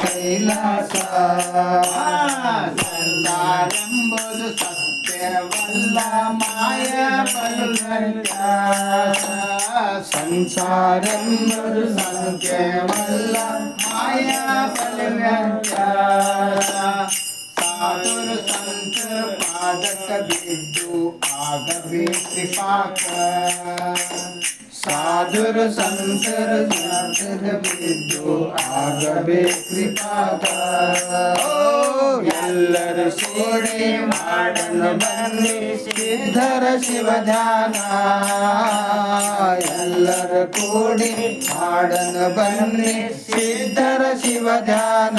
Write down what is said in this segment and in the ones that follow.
కైలాస? సంసారంబుదు సత్యవల్ల మాయ సంసారంబుదు సత్యవల్ల మాయ సాధురు సంతురు పాదక బిద్దు ఆగవి కృపాక ಸಾಧುರು ಸಂತರು ಸಂತರ ಬಿದ್ದು ಆಗಬೇ ಪಾಪ ಎಲ್ಲರೂ ಸೇರಿ ಮಾಡಲು ಬನ್ನಿ ಸಿದ್ಧರ ಶಿವಧ್ಯಾನ ಎಲ್ಲರೂ ಕೂಡಿ ಮಾಡಲು ಬನ್ನಿ ಸಿದ್ಧರ ಶಿವಧ್ಯಾನ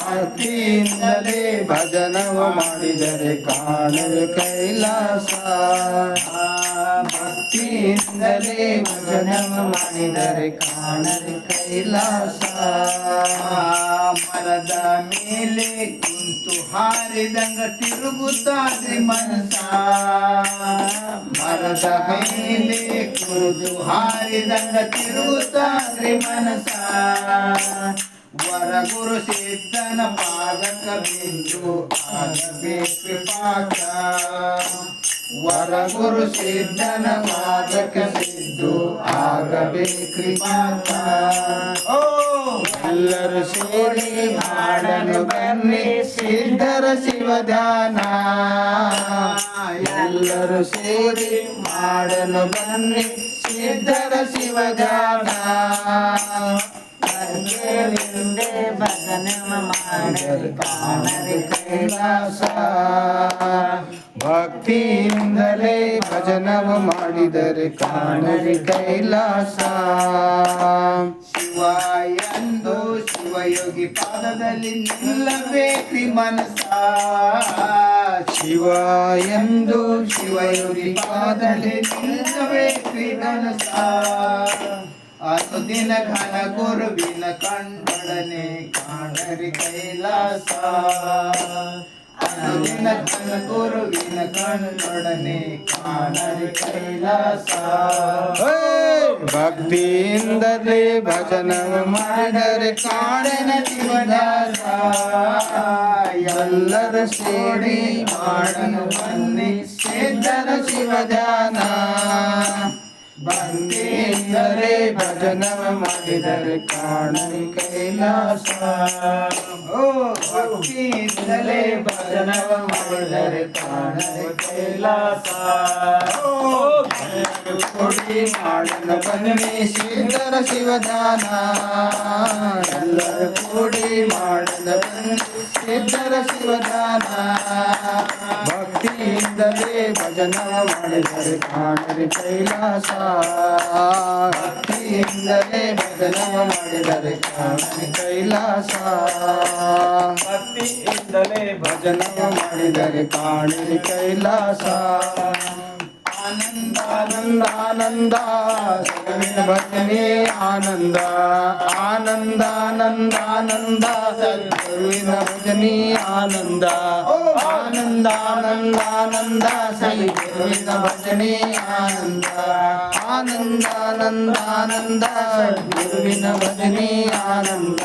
ಭಕ್ತಿಯಿಂದಲೇ ಭಜನವ ಮಾಡಿದರೆ ಕಾಣಲು ಕೈಲಾಸ. ಭಕ್ತಿಯಿಂದಲೇ ಭಜನವ ಮಾಡಿದರೆ ಕಾಣಲು ಕೈಲಾಸ. ಮರದ ಮೇಲೆ ಕುಂತು ಹಾರಿದಂಗ ತಿರುಗುತ್ತಾದ್ರಿ ಮನಸ ಮರದ ಮೇಲೆ ಕುಂತು ಹಾರಿದಂಗ ತಿರುಗುತ್ತಾದ್ರಿ ಮನಸ ವರ ಗುರು ಸಿದ್ಧನ ಪಾದಕ ಬಿಂದು ಆಗಬೇಕು ಪಾಕ ವರಗುರು ಸಿದ್ಧನ ಪಾದಕ ಬಿದ್ದು ಆಗಬೇಕ್ರಿ ಮಾತ. ಎಲ್ಲರೂ ಸೇರಿ ಮಾಡಲು ಬನ್ನಿ, ಸಿದ್ಧರ ಶಿವಧಾನ. ಎಲ್ಲರೂ ಸೇರಿ ಮಾಡಲು ಬನ್ನಿ, ಸಿದ್ಧರ ಶಿವಧ್ಯಾನ ಭಜನೆ ಮಾಡಿ ಕಾಣರಿ ಕೈಲಾಸ ಭಕ್ತಿಯಿಂದಲೇ ಭಜನವ ಮಾಡಿದರೆ ಕಾಣರಿ ಕೈಲಾಸ. ಶಿವ ಎಂದು ಶಿವಯೋಗಿ ಪಾದದಲ್ಲಿ ನಿಲ್ಲಬೇಕ್ರಿ ಮನಸ ಶಿವ ಎಂದು ಶಿವಯೋಗಿ ಪಾದದಲ್ಲಿ ನಿಲ್ಲಬೇಕ್ರಿ ಮನಸ ಅನುದಿನ ಘನ ಗುರುವಿನ ಕಂಡೊಡನೆ ಕಾಣರಿ ಕೈಲಾಸ ಅನುದಿನ ಘನ ಗುರುವಿನ ಕಂಡೊಡನೆ ಕಾಣರಿ ಕೈಲಾಸ ಹೇ! ಭಕ್ತಿಯಿಂದಲೇ ಭಜನವ ಮಾಡಿದರೆ ಕಾಣನ ಶಿವದಾಸ ಎಲ್ಲರೂ ಸೇರಿ ಮಾಡಲು ಬನ್ನಿ ಸಿದ್ಧರ ಶಿವದಾನ रे भजनव मिडर काण कैला भजनव मुदर काल ओ ಕೊಡಿ ಮಾಡಲು ಬನ್ನಿ ಸಿದ್ಧರ ಶಿವದಾನ ಎಲ್ಲರೂ ಕೂಡಿ ಮಾಡಲು ಬನ್ನಿ ಸಿದ್ಧರ ಶಿವದಾನ ಭಕ್ತಿಯಿಂದಲೇ ಭಜನವ ಮಾಡಿದರೆ ಕಾಣರಿ ಕೈಲಾಸ ಭಕ್ತಿಯಿಂದಲೇ ಭಜನವ ಮಾಡಿದರೆ ಕಾಣರಿ ಕೈಲಾಸ ಭಕ್ತಿಯಿಂದಲೇ ಭಜನವ ಮಾಡಿದರೆ ಕಾಣರಿ ಕೈಲಾಸ ఆనందానందానంద జగమే భజనే ఆనంద. ఆనందానందానంద. సద్గురువిన భజనే ఆనంద. ఆనందానందానంద. సద్గురువిన భజనే ఆనంద. ఆనందానందానంద. సద్గురువిన భజనే ఆనంద.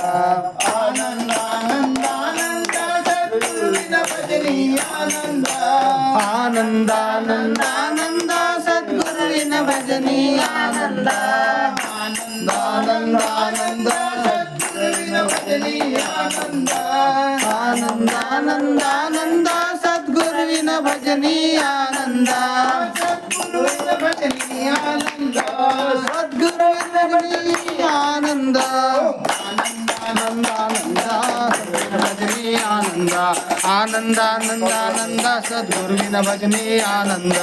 ఆనందానందానంద. సద్గురువిన భజనే ఆనంద. ఆనందానందానంద. భజనీ ఆనంద ఆనంద ఆనంద సద్గురువిన భజనీ ఆనంద ఆనంద సద్గురువిన భజనీ ఆనంద. సద్గురువిన సద్గురువిన భజనీ ఆనంద ఆనంద. సద్గురువిన భజనీ ఆనంద.